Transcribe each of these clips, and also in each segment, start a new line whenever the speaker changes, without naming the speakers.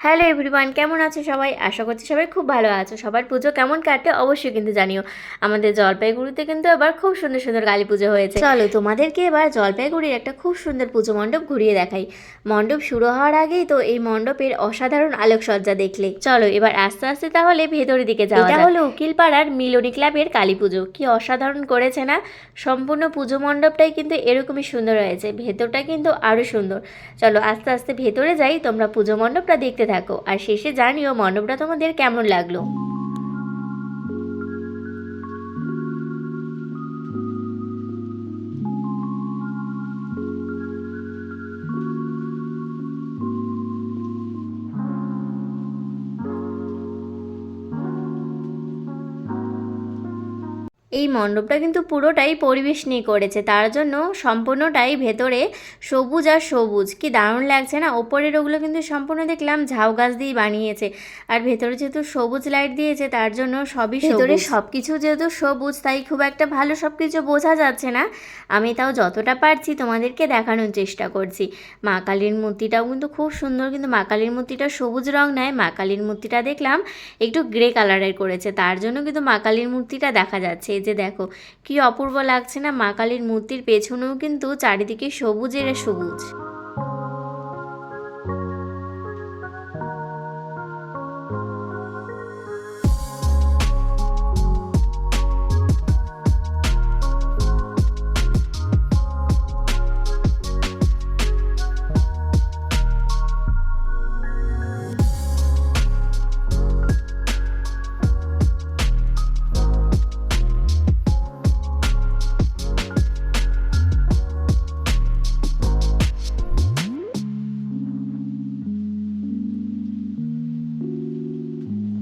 Hello everyone কেমন আছো সবাই? আশা করছি সবাই খুব ভালো আছো। সবার পুজো কেমন কাটে অবশ্যই কিন্তু জানিও। আমাদের জলপাইগুড়িতে কিন্তু এবার খুব সুন্দর সুন্দর কালী পুজো হয়েছে। চলো তোমাদেরকে এবার জলপাইগুড়ির একটা খুব সুন্দর পুজো মণ্ডপ ঘুরিয়ে দেখাই। মণ্ডপ শুরু হওয়ার আগেই তো এই মণ্ডপের অসাধারণ আলোকসজ্জা দেখলে। চলো এবার আস্তে আস্তে তাহলে ভেতরের দিকে যাওয়া এটা হলো উকিলপাড়ার মিলনী ক্লাবের কালী পুজো। কি অসাধারণ করেছে না? সম্পূর্ণ পুজো মণ্ডপটাই কিন্তু এরকমই সুন্দর হয়েছে। ভেতরটা কিন্তু আরও সুন্দর। চলো আস্তে আস্তে ভেতরে যাই তোমরা পুজো মণ্ডপটা দেখতে থাকো আর শেষে জানিও মণ্ডপটা তোমাদের কেমন লাগল। এই মণ্ডপটা কিন্তু পুরোটাই পরিবেশ নিয়ে করেছে, তার জন্য সম্পূর্ণটাই ভেতরে সবুজ আর সবুজ। কি দারুণ লাগছে না? ওপরের ওগুলো কিন্তু সম্পূর্ণ দেখলাম ঝাউ গাছ দিয়ে বানিয়েছে, আর ভেতরে যেহেতু সবুজ লাইট দিয়েছে, তার জন্য সবই ভেতরে সব কিছু যেহেতু সবুজ, তাই খুব একটা ভালো সব কিছু বোঝা যাচ্ছে না। আমি তাও যতটা পারছি তোমাদেরকে দেখানোর চেষ্টা করছি। মা কালীর মূর্তিটাও কিন্তু খুব সুন্দর, কিন্তু মা কালীর মূর্তিটা সবুজ রং নেয়, মা কালীর মূর্তিটা দেখলাম একটু গ্রে কালারের করেছে, তার জন্য কিন্তু মা কালীর মূর্তিটা দেখা যাচ্ছে। এই যে দেখো, কি অপূর্ব লাগছে না মা কালীর মূর্তির পেছনেও কিন্তু চারিদিকে সবুজের সবুজ।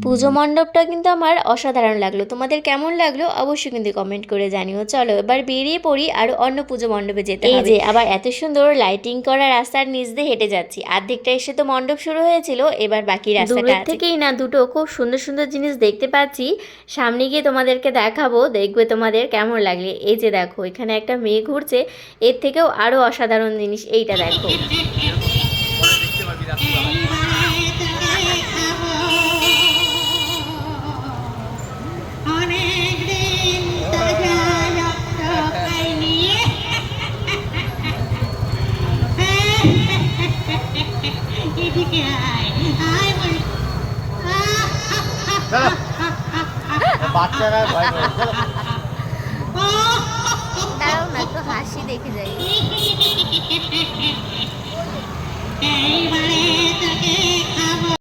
পুজো মণ্ডপটা কিন্তু আমার অসাধারণ লাগল। তোমাদের কেমন লাগল অবশ্যই কিন্তু কমেন্ট করে জানিও। চলো এবার বেরিয়ে পড়ি আর অন্য পুজো মণ্ডপে যেতে এই যে আবার এত সুন্দর লাইটিং করা রাস্তার নিচ দিয়ে হেঁটে যাচ্ছি। আর্ধেকটা এসে তো মণ্ডপ শুরু হয়েছিল এবার বাকি রাস্তাটা থেকেই না দুটো খুব সুন্দর সুন্দর জিনিস দেখতে পাচ্ছি। সামনে গিয়ে তোমাদেরকে দেখাবো দেখবে তোমাদের কেমন লাগলে। এই যে দেখো এখানে একটা মেয়ে ঘুরছে। এর থেকেও আরও অসাধারণ জিনিস এইটা দেখো।
এদিকে আয় আয় বলি
বাচ্চারা ভয়
দাঁড়াও না তো হাসি দেখে যাই।